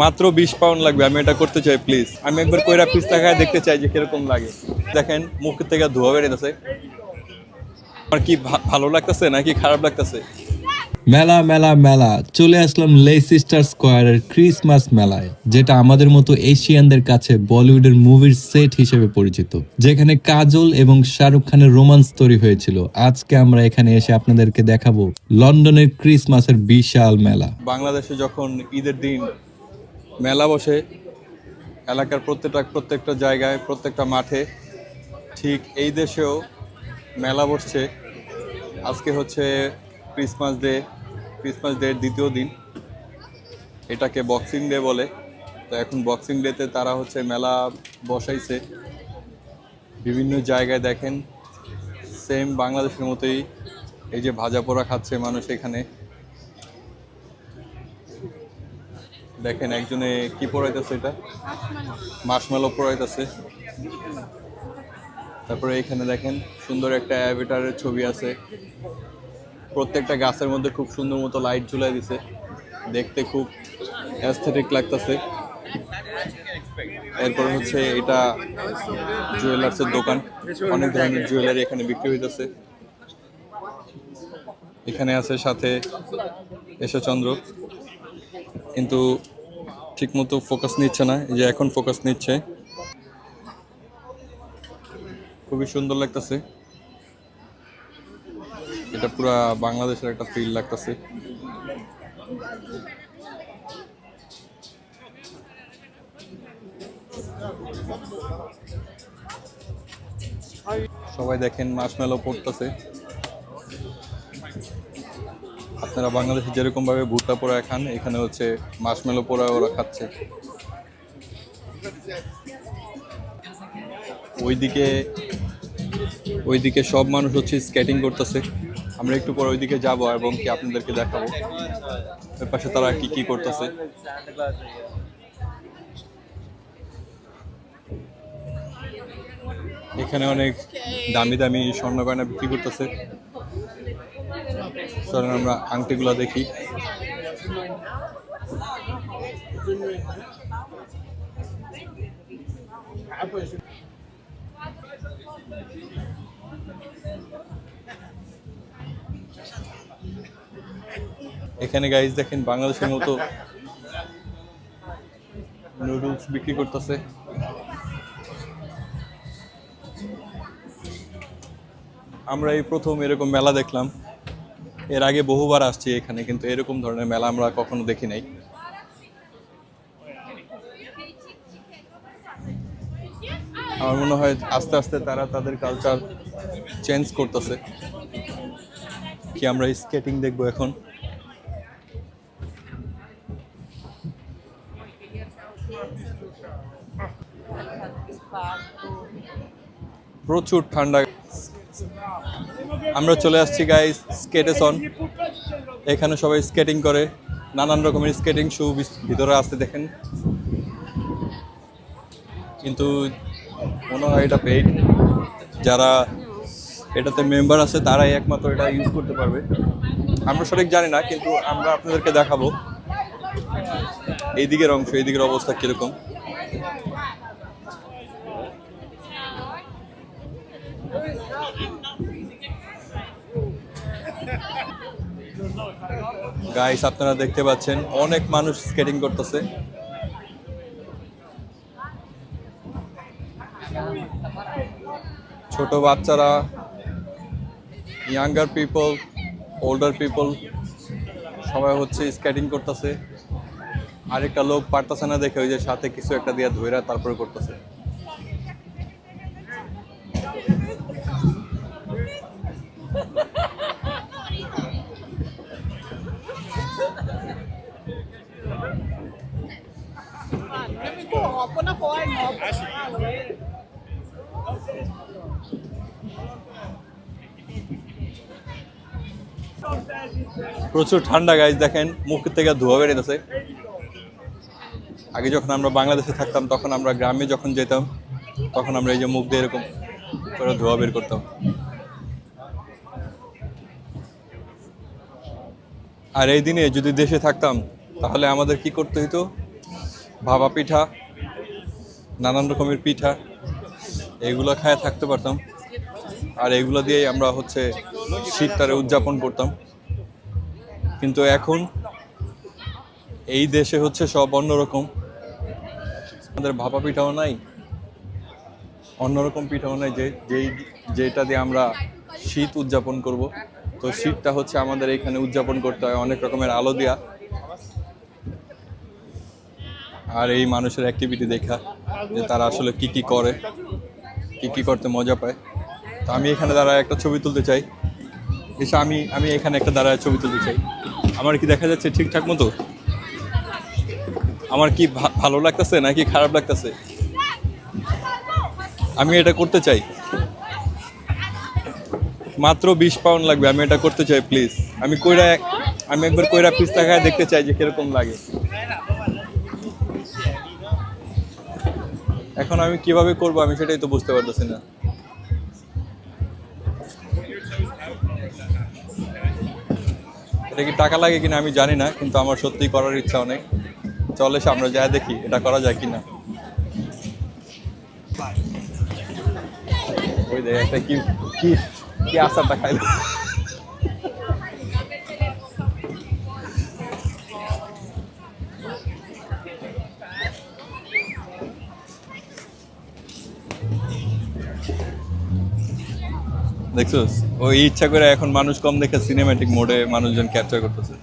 মাত্র বিশ পাউন্ড লাগবে আমি এটা করতে চাই প্লিজ আমি একবার কইরা পিস টাকায় দেখতে চাই যে কীরকম লাগে। দেখেন মুখ থেকে ধোয়া বেরিয়েছে আমার কি ভালো লাগতেছে নাকি খারাপ লাগতেছে? মেলা মেলা মেলা। চলে আসলাম লেসিস্টার স্কোয়ারের ক্রিসমাস মেলায় যেটা আমাদের মতো এশিয়ানদের কাছে বলিউডের মুভির সেট হিসেবে পরিচিত যেখানে কাজল এবং শাহরুখ খানের রোমান্স তৈরি হয়েছিল। আজকে আমরা এখানে এসে আপনাদেরকে দেখাবো লন্ডনের ক্রিসমাসের বিশাল মেলা। বাংলাদেশে যখন ঈদের দিন মেলা বসে, এলাকার প্রত্যেকটা প্রত্যেকটা জায়গায়, প্রত্যেকটা মাঠে, ঠিক এই দেশেও মেলা বসছে। আজকে হচ্ছে ক্রিসমাস ডে ক্রিসমাস ডের দ্বিতীয় দিন। এটাকে বক্সিং ডে বলে। তো এখন বক্সিং ডেতে তারা হচ্ছে মেলা বসাইছে। বিভিন্ন জায়গায় দেখেন সেম বাংলাদেশের মতোই এই যে ভাজা পোড়া খাচ্ছে মানুষ এখানে। দেখেন একজনে কি পড়াইতেছে এটা? মাসমেলো পড়াইতেছে তারপরে এখানে দেখেন সুন্দর একটা অ্যাভিটারের ছবি আছে। প্রত্যেকটা গাছের মধ্যে খুব সুন্দর মতো লাইট ঝুলাই দিছে। দেখতে খুব অ্যাস্থেটিক লাগতেছে। এরপর হচ্ছে এটা জুয়েলার্সের দোকান। অনেক ধরনের জুয়েলারি এখানে বিক্রি হইতেছে। এখানে আছে সাথে এশচন্দ্র কিন্তু ঠিকমতো ফোকাস নিচ্ছে না, এই যে এখন ফোকাস নিচ্ছে। খুবই সুন্দর লাগতেছে। এটা পুরা বাংলাদেশের একটা ফিল লাগতেছে। সবাই দেখেন মাসমেলো পড়তেছে। আপনারা বাংলাদেশে যেরকম ভাবে ভুট্টা পোড়া খান, এখানে হচ্ছে মাসমেলো পোড়া ওরা খাচ্ছে। ওইদিকে ওইদিকে সব মানুষ হচ্ছে স্কেটিং করতেছে। আমরা একটু পর ওইদিকে যাব এবং কি আপনাদেরকে দেখাবো। ওই পাশে তারা কি কি করতেছে। এখানে অনেক দামি দামি স্বর্ণ গয়না বিক্রি করতেছে। চলেন, আমরা আংটিগুলো দেখি। এখানে গাইজ দেখেন, বাংলাদেশের মতো নুডলস বিক্রি করতেছে। আমরা এই প্রথম এরকম মেলা দেখলাম। এর আগে বহুবার আসছি এখানে, কিন্তু এরকম ধরনের মেলা আমরা কখনো দেখি নাই আমার মনে হয় আস্তে আস্তে তারা তাদের কালচার চেঞ্জ করতেছে। কি আমরা স্কেটিং দেখব এখন? প্রচুর ঠান্ডা। আমরা চলে আসছি গাইস স্কেটেসন এখানে সবাই স্কেটিং করে, নানান রকমের স্কেটিং শু ভিতরে আসতে দেখেন। কিন্তু মনে হয় এটা পেইড যারা এটাতে মেম্বার আছে, তারাই একমাত্র এটা ইউজ করতে পারবে। আমরা সঠিক জানি না, কিন্তু আমরা আপনাদেরকে দেখাবো। এই দিকের অংশ এই দিকের অবস্থা কীরকম? গাইস আপনারা দেখতে পাচ্ছেন, অনেক মানুষ স্কেটিং করতেছে। ছোট বাচ্চারা ইয়াঙ্গার পিপল ওল্ডার পিপল সবাই হচ্ছে স্কেটিং করতেছে। আরেকটা লোক পারতেছে না দেখে, ওই যে সাথে কিছু একটা দিয়ে ধইরা তারপরে করতেছে। প্রচুর ঠান্ডা গাইজ দেখেন, মুখ থেকে ধোয়া বেরিয়েছে। আগে যখন আমরা বাংলাদেশে থাকতাম, তখন আমরা গ্রামে যখন যেতাম, তখন আমরা এই যে মুখ দিয়ে এরকম করে ধোয়া বের করতাম। আর এই দিনে যদি দেশে থাকতাম, তাহলে আমাদের কি করতে হতো ভাপা পিঠা নানান রকমের পিঠা, এগুলো খায় থাকতে পারতাম। আর এগুলো দিয়েই আমরা হচ্ছে শীতটারে উদযাপন করতাম। কিন্তু এখন এই দেশে হচ্ছে সব অন্যরকম আমাদের ভাপা পিঠাও নাই অন্যরকম পিঠাও নাই যে, যেই যেটা দিয়ে আমরা শীত উদযাপন করব। তো শীতটা হচ্ছে আমাদের এখানে উদযাপন করতে হয়, অনেক রকমের আলো দেওয়া আর এই মানুষের অ্যাক্টিভিটি দেখা। যে তারা আসলে কি কি করে, কি কি করতে মজা পায়। তো আমি এখানে দাঁড়ায় একটা ছবি তুলতে চাই। এসে আমি আমি এখানে একটা দাঁড়ায় ছবি তুলতে চাই। আমার কি দেখা যাচ্ছে ঠিকঠাক মতো? আমার কি ভালো লাগতেছে নাকি খারাপ লাগতেছে? আমি এটা করতে চাই। মাত্র বিশ পাউন্ড লাগবে, আমি এটা করতে চাই, প্লিজ। আমি কইরা আমি একবার কইরা পিস টাকায় দেখতে চাই যে কীরকম লাগে। এখন আমি কীভাবে করব আমি সেটাই তো বুঝতে পারতেছি না। এটা কি টাকা লাগে কিনা আমি জানি না, কিন্তু আমার সত্যি করার ইচ্ছা অনেক চলে আমরা যা দেখি, এটা করা যায় কিনা। ওই দেখ, একটা কি কি আচারটা খাইলো। দেখছোস? ওই ইচ্ছা করে এখন মানুষ কম দেখে সিনেম্যাটিক মোডে মানুষজন ক্যাপচার করতেছে।